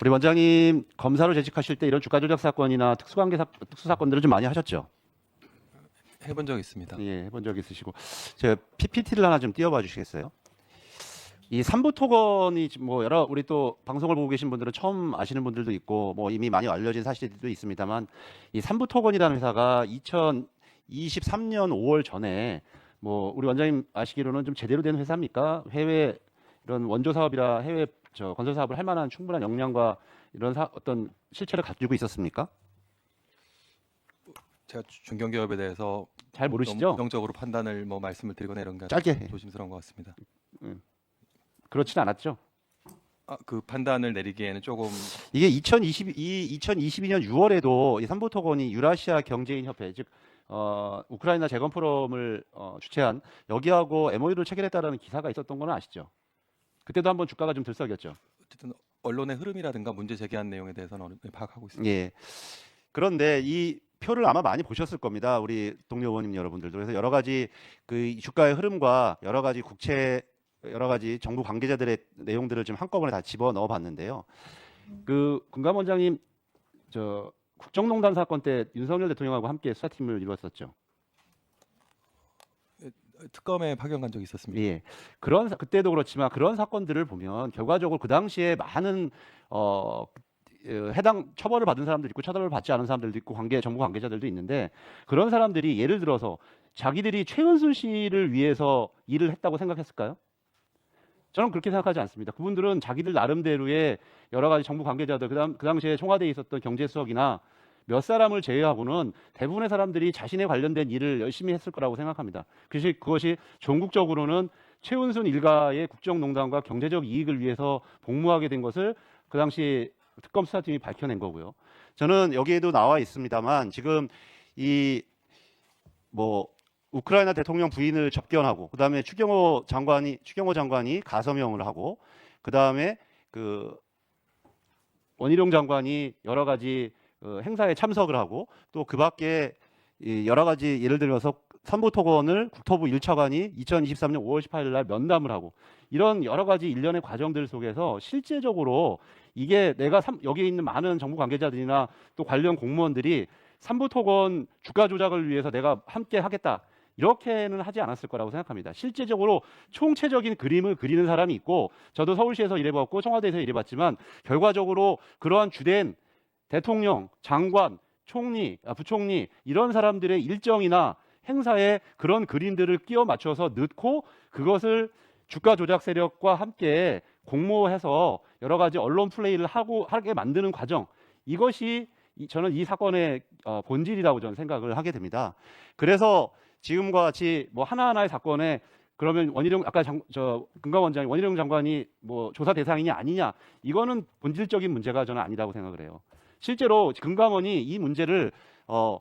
우리 원장님 검사로 재직하실 때 이런 주가 조작 사건이나 특수관계 사, 특수 사건들을 좀 많이 하셨죠? 해본 적 있습니다. 예, 해본 적 있으시고 제가 PPT를 하나 좀 띄워봐 주시겠어요? 이 삼부 토건이 뭐 여러 우리 또 방송을 보고 계신 분들은 처음 아시는 분들도 있고 뭐 이미 많이 알려진 사실들도 있습니다만 이 삼부 토건이라는 회사가 2023년 5월 전에 뭐 우리 원장님 아시기로는 좀 제대로 된 회사입니까? 해외 이런 원조 사업이라 해외 저 건설 사업을 할 만한 충분한 역량과 이런 사, 어떤 실체를 가지고 있었습니까? 제가 주- 중견기업에 대해서 잘 모르시죠? 부정적으로 판단을 뭐 말씀을 드리거나 이런 게 짧게 조심스러운 것 같습니다. 그렇진 않았죠. 아, 그 판단을 내리기에는 조금 이게 2022 2022년 6월에도 이 삼보토건이 유라시아 경제인 협회 즉 어, 우크라이나 재건 포럼을 어, 주최한 여기하고 MOU를 체결했다라는 기사가 있었던 건 아시죠? 그때도 한번 주가가 좀 들썩였죠. 어쨌든 언론의 흐름이라든가 문제 제기한 내용에 대해서는 어느 정도 파악하고 있습니다. 예. 그런데 이 표를 아마 많이 보셨을 겁니다. 우리 동료 의원님 여러분들도. 그래서 여러 가지 그 주가의 흐름과 여러 가지 국채 여러 가지 정부 관계자들의 내용들을 좀 한꺼번에 다 집어 넣어 봤는데요. 그 금감 원장님 저 국정농단 사건 때 윤석열 대통령하고 함께 수사팀을 이루었었죠. 특검에 파견 간 적이 있었습니다. 예. 그런 사- 그때도 그렇지만 그런 사건들을 보면 결과적으로 그 당시에 많은 어 어, 해당 처벌을 받은 사람도 있고 처벌을 받지 않은 사람들도 있고 관계 정부 관계자들도 있는데 그런 사람들이 예를 들어서 자기들이 최은순 씨를 위해서 일을 했다고 생각했을까요? 저는 그렇게 생각하지 않습니다. 그분들은 자기들 나름대로의 여러 가지 정부 관계자들 그다음 그 당시에 청와대에 있었던 경제수석이나 몇 사람을 제외하고는 대부분의 사람들이 자신에 관련된 일을 열심히 했을 거라고 생각합니다. 그것이 그것이 전국적으로는 최은순 일가의 국정농단과 경제적 이익을 위해서 복무하게 된 것을 그 당시 특검 수사팀이 밝혀낸 거고요. 저는 여기에도 나와 있습니다만 지금 이 뭐 우크라이나 대통령 부인을 접견하고 그다음에 추경호 장관이 추경호 장관이 가서명을 하고 그다음에 그 원희룡 장관이 여러 가지 어, 행사에 참석을 하고 또 그 밖에 이 여러 가지 예를 들어서 선보토건을 국토부 1차관이 2023년 5월 18일 날 면담을 하고 이런 여러 가지 일련의 과정들 속에서 실제적으로 이게 내가 삼- 여기 있는 많은 정부 관계자들이나 또 관련 공무원들이 삼부토건 주가 조작을 위해서 내가 함께 하겠다 이렇게는 하지 않았을 거라고 생각합니다. 실제적으로 총체적인 그림을 그리는 사람이 있고 저도 서울시에서 일해봤고 청와대에서 일해봤지만 결과적으로 그러한 주된 대통령, 장관, 총리, 아, 부총리 이런 사람들의 일정이나 행사에 그런 그림들을 끼워 맞춰서 넣고 그것을 주가 조작 세력과 함께 공모해서 여러 가지 언론 플레이를 하고 하게 만드는 과정 이것이 이- 저는 이 사건의 어, 본질이라고 저는 생각을 하게 됩니다. 그래서 지금과 같이 뭐 하나하나의 사건에 그러면 원희룡 아까 장, 저 금감원장이 원희룡 장관이 뭐 조사 대상이냐 아니냐 이거는 본질적인 문제가 저는 아니라고 생각을 해요. 실제로 금감원이 이 문제를 어,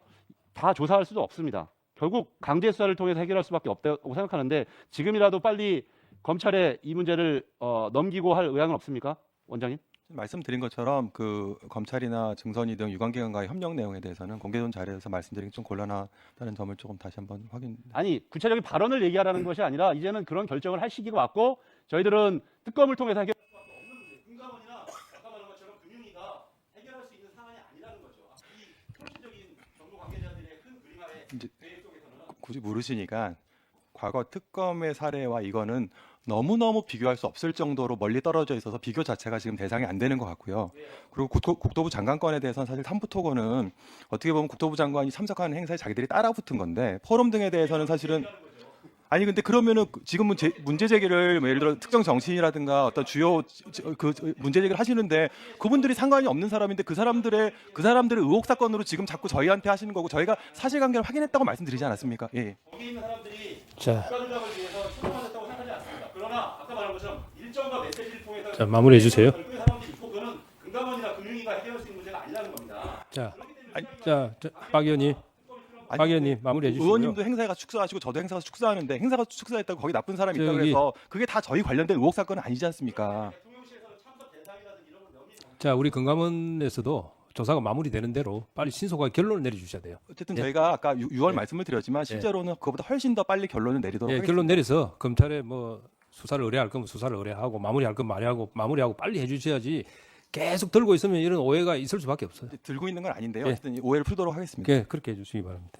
다 조사할 수도 없습니다. 결국 강제 수사를 통해서 해결할 수밖에 없다고 생각하는데 지금이라도 빨리 검찰에 이 문제를 어, 넘기고 할 의향은 없습니까, 원장님? 말씀드린 것처럼 그 검찰이나 증선이 등 유관기관과의 협력 내용에 대해서는 공개된 자리에서 말씀드리기 좀 곤란하다는 점을 조금 다시 한번 확인. 아니 구체적인 발언을 얘기하라는 것이 아니라 이제는 그런 결정을 할 시기가 왔고 저희들은 특검을 통해서 해결. 금감원이나 아까 말한 것처럼 금융위가 해결할 수 있는 상황이 아니라는 거죠. 이 총체적인 정부 관계자들의 큰 그림 아래 이제 굳이 모르시니까 과거 특검의 사례와 이거는 너무너무 비교할 수 없을 정도로 멀리 떨어져 있어서 비교 자체가 지금 대상이 안 되는 것 같고요. 그리고 국토, 부 장관권에 대해서는 사실 삼부토건은 어떻게 보면 국토부 장관이 참석하는 행사에 자기들이 따라 붙은 건데 포럼 등에 대해서는 사실은 아니 근데 그러면은 그- 지금은 제, 문제 제기를 뭐 예를 들어 특정 정치인이라든가 어떤 주요 저- 그 저- 문제 제기를 하시는데 그분들이 상관이 없는 사람인데 그 사람들의 그 사람들의 의혹 사건으로 지금 자꾸 저희한테 하시는 거고 저희가 사실관계를 확인했다고 말씀드리지 않았습니까? 예. 거기 있는 사람들이 자, 국가 조작을 위해서 출동하셨다고 생각하지 않습니다. 그러나 아까 말한 것처럼 일정과 메시지를 통해서 자 마무리해 주세요. 별도의 사람들이 있고 그거는 금감원이나 금융위가 해결할 수 있는 문제가 아니라는 겁니다. 자, 아니, 자, 자, 박 의원님, 박 의원님 마무리해 주시고요. 의원님도 행사가 축소하시고 저도 행사가 축소하는데 행사가 축소했다고 거기 나쁜 사람이 있다 저기- 그래서 그게 다 저희 관련된 의혹 사건은 아니지 않습니까? 자, 우리 건강원에서도 조사가 마무리되는 대로 빨리 신속하게 결론을 내려주셔야 돼요. 어쨌든 예. 저희가 아까 6월 말씀을 드렸지만 실제로는 그거보다 훨씬 더 빨리 결론을 내리도록 예, 하겠습니다. 결론 내려서 검찰에 뭐 수사를 의뢰할 거면 수사를 의뢰하고 마무리할 건 마무리하고 마무리하고 빨리 해주셔야지 계속 들고 있으면 이런 오해가 있을 수밖에 없어요. 들고 있는 건 아닌데요. 예. 어쨌든 이 오해를 풀도록 하겠습니다. 예, 그렇게 해주시기 바랍니다.